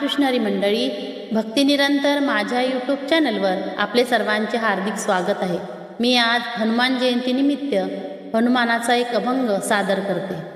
कृष्णरी मंडळी भक्तिनिरंतर माझ्या यूट्यूब चॅनलवर आपले सर्वांचे हार्दिक स्वागत आहे. मी आज हनुमान जयंतीनिमित्त हनुमानाचा एक अभंग सादर करते.